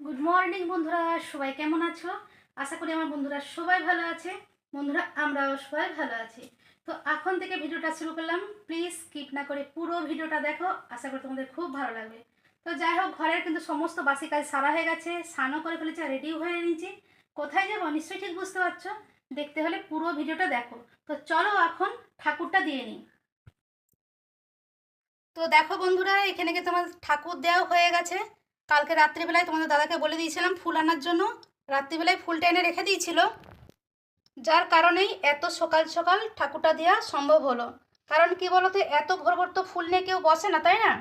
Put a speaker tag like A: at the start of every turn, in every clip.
A: Good morning বন্ধুরা। সবাই কেমন আছো? আশা করি আমার বন্ধুরা সবাই ভালো আছে। বন্ধুরা, আমরাও সবাই ভালো আছি। তো এখন থেকে ভিডিওটা শুরু করলাম। প্লিজ স্কিপ না করে পুরো ভিডিওটা দেখো। আশা করি তোমাদের খুব ভালো লাগবে। তো যাই হোক, ঘরের কিন্তু সমস্ত বাসি কাজ সারা হয়ে গেছে। স্নানও করে ফেলেছে রেডিও হয়ে নিয়েছি। কোথায় যাব? নিশ্চয়ই ঠিক বুঝতে পারছ। দেখতে হলে পুরো ভিডিওটা দেখো। তো চলো এখন ঠাকুরটা দিয়ে নিই। তো দেখো বন্ধুরা, এখানে কিন্তু আমার ঠাকুর দেওয়া হয়ে গেছে। কালকে রাত্রিবেলায় তোমাদের দাদাকে বলে দিয়েছিলাম ফুল আনার জন্য। রাত্রিবেলায় ফুলটা এনে রেখে দিয়েছিল। যার কারণেই এত সকাল সকাল ঠাকুরটা দেওয়া সম্ভব হলো। কারণ কি বলতো এত ভোর ভোর তো ফুল নিয়ে কেউ বসে না তাই না?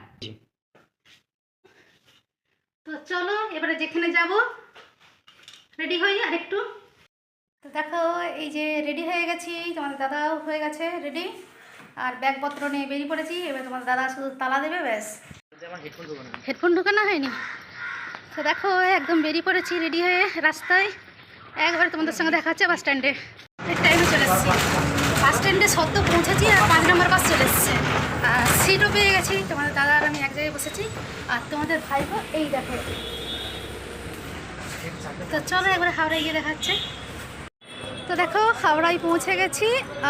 A: তো চলো এবারে যেখানে যাব রেডি হই আর একটু। তো দেখো এই যে রেডি হয়ে গেছি তোমাদের দাদাও হয়ে গেছে রেডি আর ব্যাগপত্র নিয়ে বেরিয়ে পড়েছি এবার তোমার দাদা শুধু তালা দেবে ব্যাস। হেডফোন ঢোকানো হয়নি? তো দেখো, একদম বেরিয়ে পড়েছি রেডি হয়ে রাস্তায়। একবার তোমাদের সঙ্গে দেখা হচ্ছে বাস স্ট্যান্ডে টাইমে চলে এসেছি। বাস স্ট্যান্ডে সদ্য পৌঁছেছি আর পাঁচ নম্বর বাস চলে এসেছে। আর সিটও পেয়ে গেছি। তোমাদের দাদা আর আমি এক জায়গায় বসেছি। আর তোমাদের ভাইপো এই দেখো। তো চলো একবার হাওড়ায় গিয়ে দেখাচ্ছে তো দেখো, হাওড়ায় পৌঁছে গেছি।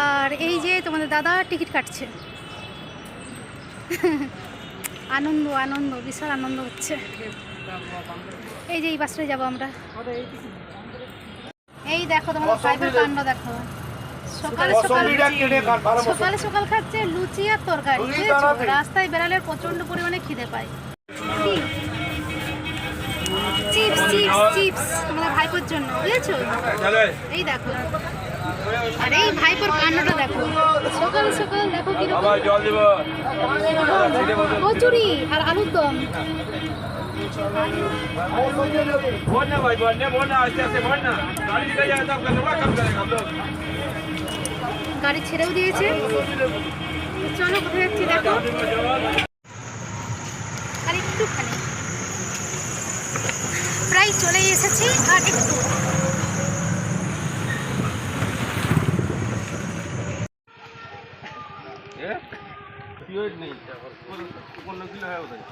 A: আর এই যে তোমাদের দাদা টিকিট কাটছে। আনন্দ আনন্দ বিশাল আনন্দ হচ্ছে। এই যে এই বাসটায় যাব আমরা। এই দেখো তোমাদের ফাইভের কাণ্ড দেখো। সকালে সকালে সকালে সকাল খাচ্ছে লুচি আর তরকারি রাস্তায় বেড়ালে প্রচণ্ড পরিমাণে খিদে পায়। চিপস চিপস চিপস তোমাদের ভাইপোর জন্য বুঝেছ? এই দেখো।
B: গাড়ি
A: ছেড়েও দিয়েছে। চলো কোথায় যাচ্ছি দেখো। প্রায় চলে এসেছি আর একটু।
B: কোথায়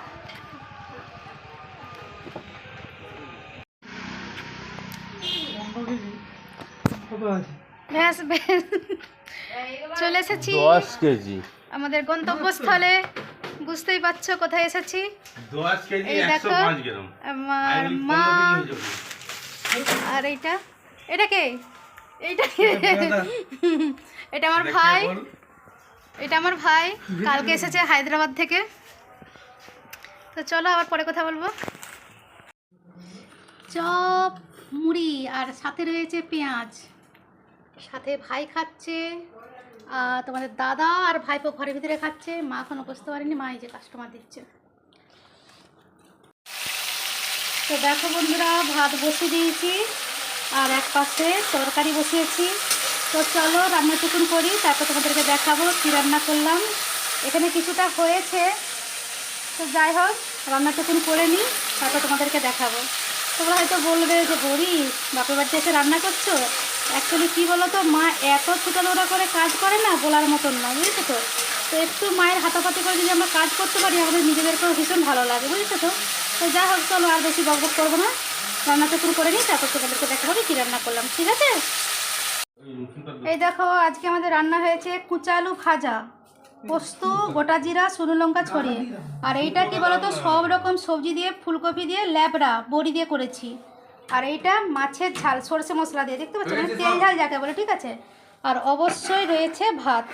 A: ব্যাস ব্যাস চলে এসেছি।
B: দশ কেজি।
A: আমাদের গন্তব্যস্থলে। বুঝতেই পারছ কোথায় এসেছি?
B: দশ কেজি
A: আমার মা আর এইটা? এটা কে? এইটা এটা আমার ভাই। এটা আমার ভাই। কালকে এসেছে হায়দ্রাবাদ থেকে। তো চলো আবার পরে কথা বলব। চপ, মুড়ি আর সাথে রয়েছে পেঁয়াজ। সাথে ভাই খাচ্ছে তোমাদের দাদা আর ভাইপো ঘরের ভিতরে খাচ্ছে, মা এখনও বসতে পারেনি, মা এই যে কাস্টমার দিচ্ছে। তো দেখো বন্ধুরা, ভাত বসিয়ে দিয়েছি, আর এক পাশে তরকারি বসিয়েছি। তো চলো রান্না টুকুন করি, তারপর তোমাদেরকে দেখাবো কী রান্না করলাম। এখানে কিছুটা হয়েছে তো যাই হোক রান্না টুকুন করে নিই তারপর তোমাদেরকে দেখাবো। তোমরা হয়তো বলবে যে বড়ি বাপের বাড়িতে এসে রান্না করছ? অ্যাকচুয়ালি কী বলো তো মা এত ছোটানোড়া করে কাজ করে না বলার মতন না বুঝেছ তো? তো একটু মায়ের হাতাপাতি করে যদি আমরা কাজ করতে পারি আমাদের নিজেদেরকেও ভীষণ ভালো লাগে বুঝেছ তো? তো যাই হোক চলো আর বেশি বকবক করব না। রান্না টুকুন করে নিই তারপর তোমাদেরকে দেখাবো কী রান্না করলাম ঠিক আছে? এই দেখো আজকে আমাদের রান্না হয়েছে কুচা আলু ভাজা। পোস্ত গোটা জিরা শুকনো লঙ্কা ছড়িয়ে। আর এইটা কি বলতো সব রকম সবজি দিয়ে ফুলকপি দিয়ে ল্যাবড়া বড়ি দিয়ে করেছি। আর এইটা মাছের ঝাল সর্ষে মশলা দিয়ে দেখতে পাচ্ছ মানে তেল ঝাল যাকে বলে ঠিক আছে? আর অবশ্যই রয়েছে ভাত।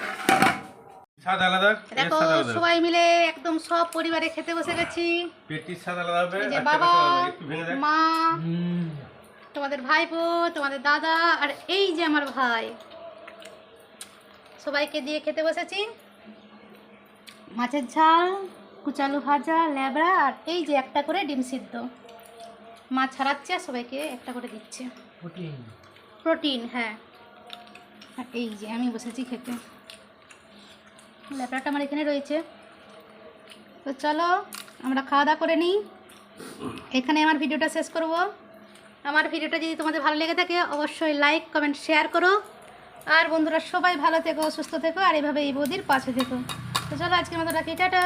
B: স্বাদ আলাদা
A: দেখো সবাই মিলে একদম সব পরিবারে খেতে বসে গেছি।
B: পেটির স্বাদ আলাদা হবে
A: এই যে বাবা
B: আলাদা। একটু ভেঙে দেখ
A: মা তোমাদের ভাইপো তোমাদের দাদা আর এই যে আমার ভাই। সবাইকে দিয়ে খেতে বসেছি। মাছের ঝাল কুচালু ভাজা ল্যাবড়া আর এই যে একটা করে ডিম সিদ্ধ। মা ছাড়াচ্ছে আর সবাইকে একটা করে দিচ্ছে। প্রোটিন। হ্যাঁ। আর এই যে আমি বসেছি খেতে। ল্যাবড়াটা আমার এখানে রয়েছে। তো চলো আমরা খাওয়া দাওয়া করে নিই। এখানে আমার ভিডিওটা শেষ করব। আমার ভিডিওটা যদি তোমাদের ভালো লেগে থাকে অবশ্যই লাইক কমেন্ট শেয়ার করো। আর বন্ধুরা সবাই ভালো থেকো সুস্থ থেকো আর এভাবে এই বৌদির পাশে থেকো। তো চলো আজকের মতো রাখি টাটা।